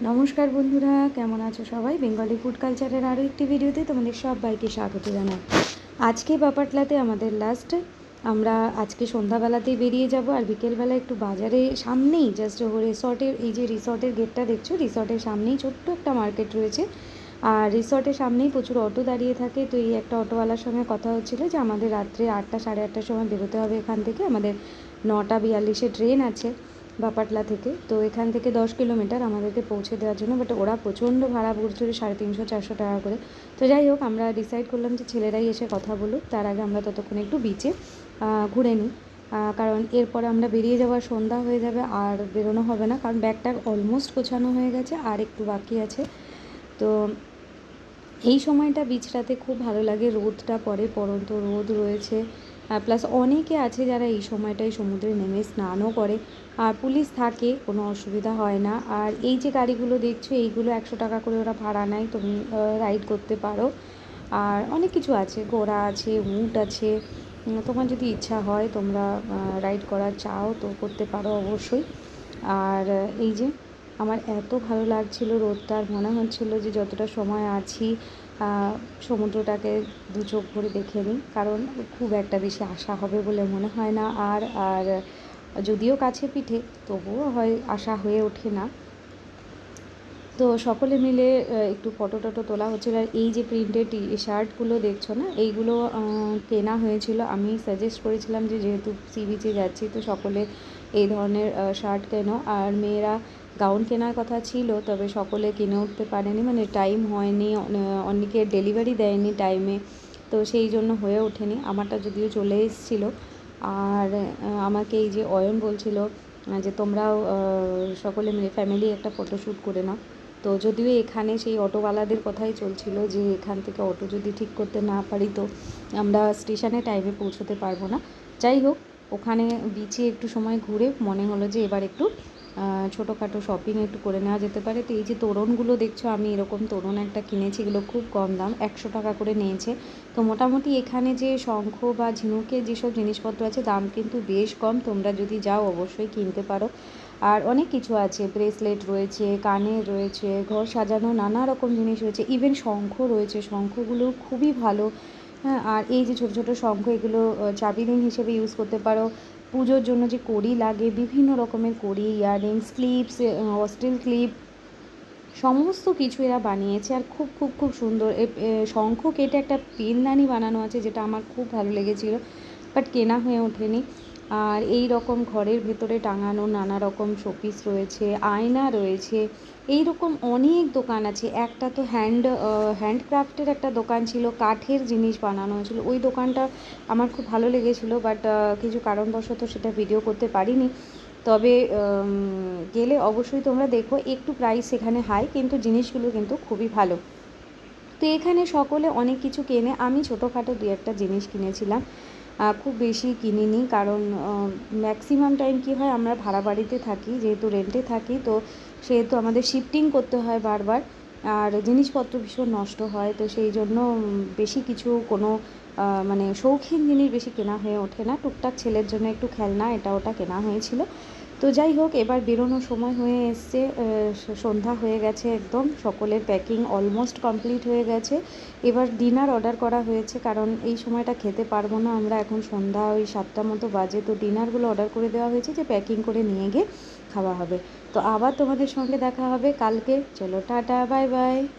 নমস্কার বন্ধুরা, কেমন আছো সবাই? বেঙ্গলি ফুড কালচারের আরও একটি ভিডিওতে তোমাদের সবাইকে স্বাগত জানাই। আজকে বাপাটলাতে আমাদের লাস্ট আমরা আজকে সন্ধ্যাবেলাতেই বেরিয়ে যাব আর বিকেলবেলা একটু বাজারে সামনেই জাস্ট রিসর্টের এই যে রিসর্টের গেটটা দেখছ? রিসর্টের সামনেই ছোট্ট একটা মার্কেট রয়েছে। আর রিসর্টের সামনেই প্রচুর অটো দাঁড়িয়ে থাকে। তো এই একটা অটোওয়ালার সঙ্গে কথা হচ্ছিল যে আমাদের রাত্রে আটটা, সাড়ে আটটার সময় বেরোতে হবে এখান থেকে। আমাদের নটা বিয়াল্লিশে ট্রেন আছে। বাপাটলা থেকে। তো এখান থেকে দশ কিলোমিটার আমাদেরকে পৌঁছে দেওয়ার জন্য বাট ওরা প্রচণ্ড ভাড়া পড়ছিল সাড়ে তিনশো, চারশো টাকা করে। তো যাই হোক, আমরা ডিসাইড করলাম যে ছেলেরাই এসে কথা বলুক, তার আগে আমরা ততক্ষণ একটু বিচে ঘুরে নিই। কারণ এরপরে আমরা বেরিয়ে যাওয়ার সন্ধ্যা হয়ে যাবে, আর বেরোনো হবে না, কারণ ব্যাগটা অলমোস্ট গোছানো হয়ে গেছে, আর একটু বাকি আছে। তো এই সময়টা বিচটাতে খুব ভালো লাগে, রোদটা পরে পরন্ত রোদ রয়েছে। প্লাস অনেকে আছে যারা এই সময়টায় সমুদ্রে নেমে স্নানও করে। আর পুলিশ থাকে, কোনো অসুবিধা হয় না। আর এই যে গাড়িগুলো দেখছ, এইগুলো একশো টাকা করে ওরা ভাড়া নেয়, তুমি রাইড করতে পারো। আর অনেক কিছু আছে, ঘোড়া আছে, উট আছে। তোমার যদি ইচ্ছা হয় তোমরা রাইড করা চাও তো করতে পারো অবশ্যই। আর এই যে আমার এত ভালো লাগছিল রোদটা, আর মনে হচ্ছিল যে যতটা সময় আছি সমুদ্রটাকে দু চোখ ভরে দেখে নিই, কারণ খুব একটা বেশি আশা হবে বলে মনে হয় না। আর আর যদিও কাছে পিঠে, তবুও হয় আশা হয়ে ওঠে না। তো সকলে মিলে একটু ফটো টটো তোলা হচ্ছিল। আর এই যে প্রিন্টেড টি শার্টগুলো দেখছ না, এইগুলো কেনা হয়েছিল। আমি সাজেস্ট করেছিলাম যে যেহেতু সি বিচে যাচ্ছি, তো সকলে এই ধরনের শার্ট কেনো। আর মেয়েরা গাউন কেনার কথা ছিল, তবে সকলে কিনে উঠতে পারেনি। মানে টাইম হয়নি অনেকে ডেলিভারি দেয়নি টাইমে তো সেই জন্য হয়ে ওঠেনি। আমারটা যদিও চলে এসেছিল। আর আমাকে এই যে অয়ন বলছিল যে তোমরাও সকলে মিলে ফ্যামিলি একটা ফটোশ্যুট করে নাও। তো যদিও এখানে সেই অটোওয়ালাদের কথাই চলছিল যে এখান থেকে অটো যদি ঠিক করতে না পারি, তো আমরা স্টেশনে টাইমে পৌঁছতে পারব না। যাই হোক, ওখানে বিচে একটু সময় ঘুরে মনে হলো যে এবার একটু ছোটোখাটো শপিং একটু করে নেওয়া যেতে পারে। তো এই যে তোরণগুলো দেখছ, আমি এরকম তোরণ একটা কিনেছি, এগুলো খুব কম দাম, একশো টাকা করে নিয়েছে। তো মোটামুটি এখানে যে শঙ্খ বা ঝিনুকের যেসব জিনিসপত্র আছে, দাম কিন্তু বেশ কম। তোমরা যদি যাও, অবশ্যই কিনতে পারো। আর অনেক কিছু আছে ব্রেসলেট রয়েছে, কানের রয়েছে, ঘর সাজানো নানা রকম জিনিস রয়েছে। ইভেন শঙ্খ রয়েছে, শঙ্খগুলো খুবই ভালো। হ্যাঁ আর এই যে ছোটো ছোটো শঙ্খ, এগুলো চাবি রিং হিসেবে ইউজ করতে পারো। পুজোর জন্য যে কড়ি লাগে, বিভিন্ন রকমের কড়ি, ইয়াররিংস, ক্লিপস অস্টিল ক্লিপ সমস্ত কিছু এরা বানিয়েছে আর খুব খুব খুব সুন্দর। শঙ্খ কেটে একটা পেনদানি বানানো আছে, যেটা আমার খুব ভালো লেগেছিলো বাট কেনা হয়ে ওঠেনি। আর এই রকম ঘরের ভেতরে টাঙানো নানা রকম শোপিস রয়েছে, আয়না রয়েছে এই রকম অনেক দোকান আছে। একটা তো হ্যান্ড হ্যান্ডক্রাফটের একটা দোকান ছিল, কাঠের জিনিস বানানো হয়েছিল। ওই দোকানটা আমার খুব ভালো লেগেছিলো বাট কিছু কারণবশত সেটা ভিডিও করতে পারিনি। তবে গেলে অবশ্যই তোমরা দেখো, একটু প্রাইস সেখানে হাই কিন্তু জিনিসগুলো কিন্তু খুবই ভালো। তো এখানে সকলে অনেক কিছু কেনে। আমি ছোটোখাটো দু একটা জিনিস কিনেছিলাম। খুব বেশি কিনিনি কারণ ম্যাক্সিমাম টাইম কি হয় আমরা ভাড়া বাড়িতে থাকি, যেহেতু রেন্টে থাকি, তো সেহেতু আমাদের শিফটিং করতে হয় বারবার। আর জিনিসপত্র ভীষণ নষ্ট হয়, তো সেই জন্য বেশি কিছু কোনো মানে শৌখিন জিনিস বেশি কেনা হয়ে ওঠে না। টুকটাক ছেলের জন্য একটু খেলনা, এটা ওটা কেনা হয়েছিল। তো যাই হোক, এবার বেরোনোর সময় হয়ে এসছে সন্ধ্যা হয়ে গেছে একদম, সকলের প্যাকিং অলমোস্ট কমপ্লিট হয়ে গেছে। এবার ডিনার অর্ডার করা হয়েছে, কারণ এই সময়টা খেতে পারব না আমরা, এখন সন্ধ্যা ওই সাতটা মতো বাজে, তো ডিনারগুলো অর্ডার করে দেওয়া হয়েছে যে প্যাকিং করে নিয়ে গিয়ে খাওয়া হবে। তো আবার তোমাদের সঙ্গে দেখা হবে কালকে। চলো, টাটা বাই বাই